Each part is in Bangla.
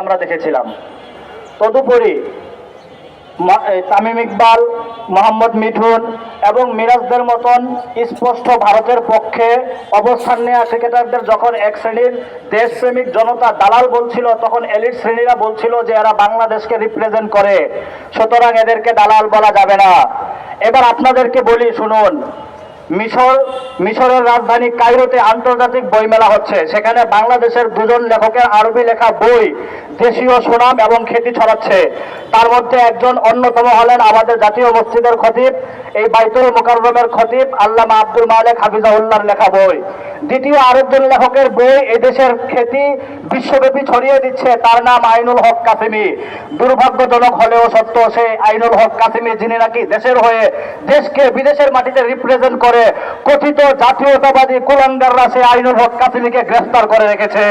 আমরা দেখেছিলাম। তদুপরি তামিম ইকবাল, মোহাম্মদ মিঠুন এবং মিরাজদের মতন স্পষ্ট ভারতের পক্ষে অবস্থান নেওয়া ক্রিকেটারদের যখন এক শ্রেণির দেশপ্রেমিক জনতা দালাল বলছিল, তখন এলিট শ্রেণীরা বলছিল যে এরা বাংলাদেশকে রিপ্রেজেন্ট করে। সুতরাং এদেরকে দালাল বলা যাবে না। এবার আপনাদেরকে বলি, শুনুন। মিশর, মিশরের রাজধানী কায়রোতে আন্তর্জাতিক বইমেলা হচ্ছে। সেখানে বাংলাদেশের দুজন লেখকের আরবি লেখা বই, দেশীয় সুনাম এবং খ্যাতি ছড়াচ্ছে। তার মধ্যে একজন অন্যতম হলেন আমাদের জাতীয় মসজিদের খতিব, এই বাইতুল মোকাররমের খতিব আল্লামা আব্দুল মালেক হাফিজাউল্লাহর লেখা বই। দ্বিতীয় আরেকজন লেখকের বই এদেশের খ্যাতি বিশ্বব্যাপী ছড়িয়ে দিচ্ছে। তার নাম আইনুল হক কাসিমি। দুর্ভাগ্যজনক হলেও সত্য, সে আইনুল হক কাসিমি, যিনি নাকি দেশের হয়ে দেশকে বিদেশের মাটিতে রিপ্রেজেন্ট করে কথিত জাতীয়তাবাদী কুলাঙ্গাররা, সে আইনুল হক কাসিমিকে গ্রেফতার করে রেখেছে।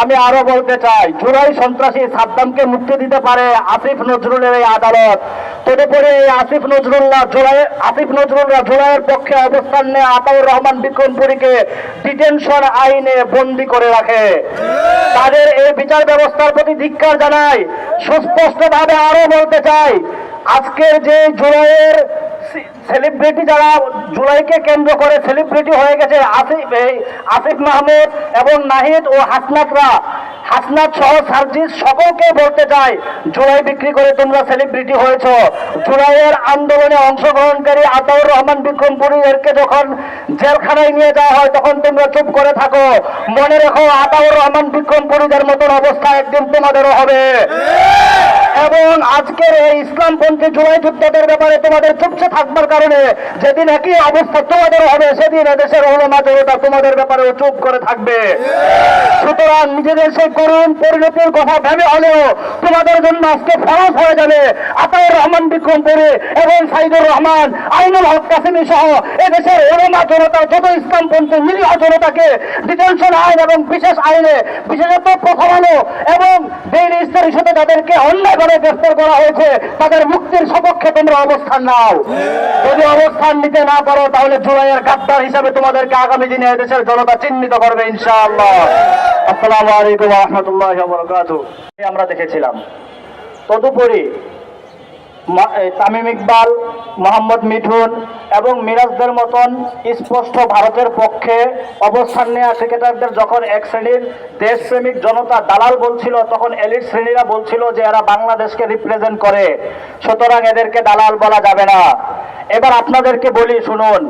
আমি আরও বলতে চাই, জুলাই সন্ত্রাসী সাদ্দামকে মুক্তি দিতে পারে আসিফ নজরুলের এই আদালত। তদুপরি এই আসিফ নজরুল্লাহ জুলাই, আসিফ নজরুল্লাহ জুলাইয়ের পক্ষে অবস্থান নিয়ে আতাউর রহমান বিক্রমপুরীকে ডিটেনশন আইনে বন্দি করে রাখে। তাদের এই বিচার ব্যবস্থার প্রতি ধিক্কার জানাই, সুস্পষ্টভাবে আরও বলতে চাই, আজকের যে জুলাইয়ের সেলিব্রিটি যারা জুলাইকে কেন্দ্র করে সেলিব্রিটি হয়ে গেছে, আসিফ আসিফ মাহমুদ এবং নাহিদ ও হাসনাতরা। হাসনাত সহ সার্জিস সকলকে বলতে চাই, জুলাই বিক্রি করে তোমরা সেলিব্রিটি হয়েছ। জুলাইয়ের আন্দোলনে অংশগ্রহণকারী আতাউর রহমান বিক্রমপুরী এরকে যখন জেলখানায় নিয়ে যাওয়া হয়, তখন তোমরা চুপ করে থাকো। মনে রেখো আতাউর রহমান বিক্রমপুরীদের মতন অবস্থা একদিন তোমাদেরও হবে। এবং আজকের এই ইসলামপন্থী জুলাই যুদ্ধদের ব্যাপারে তোমাদের চুপসে থাকবার কারণে যেদিন একই অবস্থা তোমাদের হবে, সেদিন এদেশের ওলমা জনতা তোমাদের ব্যাপারে চুপ করে থাকবে। সুতরাং নিজেদের সেই করুণ পরিণতির কথা ভেবে হলেও তোমাদের জন্য আজকে ফরজ হয়ে যাবে। আতাউর রহমান বিক্রমপুরে এবং সাইদুর রহমান, আইনুল হক কাসিমি সহ এদেশের ওলমা জনতা, যত ইসলামপন্থী নিরীহ জনতাকে ডিটেনশন আইন এবং বিশেষ আইনে, বিশেষত প্রথম আলো এবং ডেইলি সাথে অন্যায় অন্যায়ভাবে গ্রেফতার করা হয়েছে, তাদের মুক্তির সপক্ষে তোমরা অবস্থান নাও। যদি অবস্থান নিতে না পারো, তাহলে জুলাইয়ের গাদ্দার হিসাবে তোমাদেরকে আগামী দিনে এদেশের জনতা চিহ্নিত করবে, ইনশাআল্লাহ। আসসালামু আলাইকুম রহমতুল্লাহ আমরা দেখেছিলাম, তদুপরি তামিম ইকবাল, মোহাম্মদ মিঠুন এবং মিরাজদের মতন স্পষ্ট ভারতের পক্ষে অবস্থান নেওয়া ক্রিকেটারদের যখন এক শ্রেণির দেশ দেশপ্রেমিক জনতা দালাল বলছিল, তখন এলিট শ্রেণীরা বলছিল যে এরা বাংলাদেশকে রিপ্রেজেন্ট করে। সুতরাং এদেরকে দালাল বলা যাবে না। এবার আপনাদেরকে বলি, শুনুন।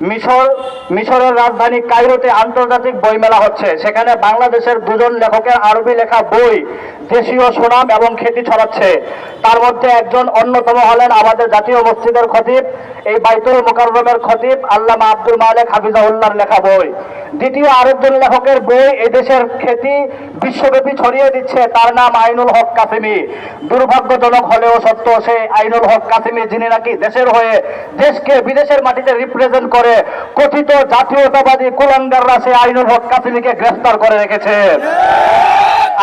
মিশর, মিশরের রাজধানী কায়রোতে আন্তর্জাতিক বইমেলা হচ্ছে। সেখানে বাংলাদেশের দুজন লেখকের আরবি লেখা বই, দেশীয় সুনাম এবং খ্যাতি ছড়াচ্ছে। তার মধ্যে একজন অন্যতম হলেন আমাদের জাতীয় মসজিদের খতিব, এই বাইতুল মোকাররমের খতিব আল্লামা আব্দুল মালেক হাফিজাউল্লাহর লেখা বই। দ্বিতীয় আরেকজন লেখকের বই এদেশের খ্যাতি বিশ্বব্যাপী ছড়িয়ে দিচ্ছে। তার নাম আইনুল হক কাসিমি। দুর্ভাগ্যজনক হলেও সত্য, সে আইনুল হক কাসিমি, যিনি নাকি দেশের হয়ে দেশকে বিদেশের মাটিতে রিপ্রেজেন্ট করে কথিত জাতীয়তাবাদী কুলাঙ্গাররা, সে আইনুল হক কাসিমিকে গ্রেফতার করে রেখেছে।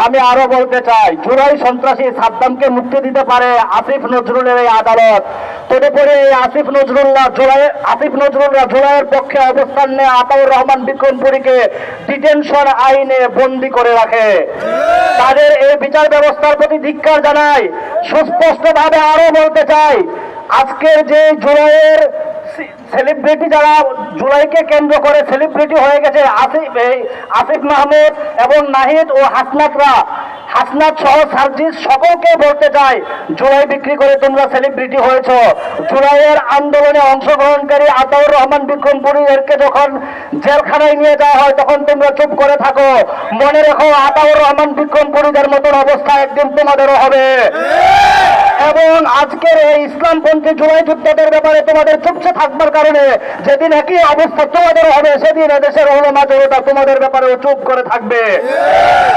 আমি আরও বলতে চাই, জুলাই সন্ত্রাসী সাদ্দামকে মুক্তি দিতে পারে আসিফ নজরুলের এই আদালত। তদুপরি এই আসিফ নজরুল্লাহ জুলাই, আসিফ নজরুল্লাহ জুলাইয়ের পক্ষে অবস্থান নিয়ে আতাউর রহমান বিক্রমপুরীকে ডিটেনশন আইনে বন্দি করে রাখে। তাদের এই বিচার ব্যবস্থার প্রতি ধিক্কার জানাই। সুস্পষ্টভাবে আরও বলতে চাই, আজকের যে জুলাইয়ের সেলিব্রিটি যারা জুলাইকে কেন্দ্র করে সেলিব্রিটি হয়ে গেছে, আসিফ আসিফ মাহমুদ এবং নাহিদ ও হাসনাতরা। হাসনাত সহ সার্জিস সকলকে বলতে চাই, জুলাই বিক্রি করে তোমরা সেলিব্রিটি হয়েছ। জুলাইয়ের আন্দোলনে অংশগ্রহণকারী আতাউর রহমান বিক্রমপুরী এরকে যখন জেলখানায় নিয়ে যাওয়া হয়, তখন তোমরা চুপ করে থাকো। মনে রেখো আতাউর রহমান বিক্রমপুরীদের মতন অবস্থা একদিন তোমাদেরও হবে। এবং আজকের এই ইসলামপন্থী জুলাই যুদ্ধদের ব্যাপারে তোমাদের চুপসে থাকবার কারণে যেদিন একই অবস্থা তোমাদের হবে, সেদিন এদেশের ওলমা জনতা তোমাদের ব্যাপারে চুপ করে থাকবে।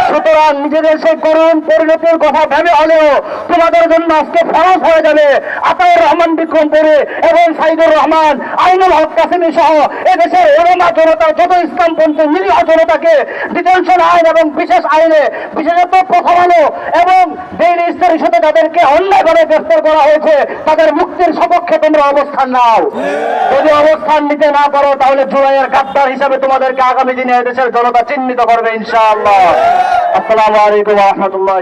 সুতরাং নিজেদের সেই করুণ পরিণতির কথা ভেবে হলেও তোমাদের জন্য আজকে ফরজ হয়ে যাবে। আতাউর রহমান বিক্রমপুরে এবং সাইদুর রহমান, আইনুল হক কাসিমি সহ এদেশের ওলমা জনতা, যত ইসলামপন্থী নিরীহ জনতাকে ডিটেনশন আইন এবং বিশেষ আইনে, বিশেষত প্রথম আলো এবং ডেইলি ইস্তারির সাথে যাদেরকে অন্যায় যেভাবে গ্রেফতার করা হয়েছে, তাদের মুক্তির সপক্ষে তোমরা অবস্থান নাও। যদি অবস্থান নিতে না পারো, তাহলে জুলাইয়ের গাদ্দার হিসাবে তোমাদেরকে আগামী দিনে এদেশের জনতা চিহ্নিত করবে, ইনশাআল্লাহ। আসসালামু আলাইকুম রহমতুল্লাহ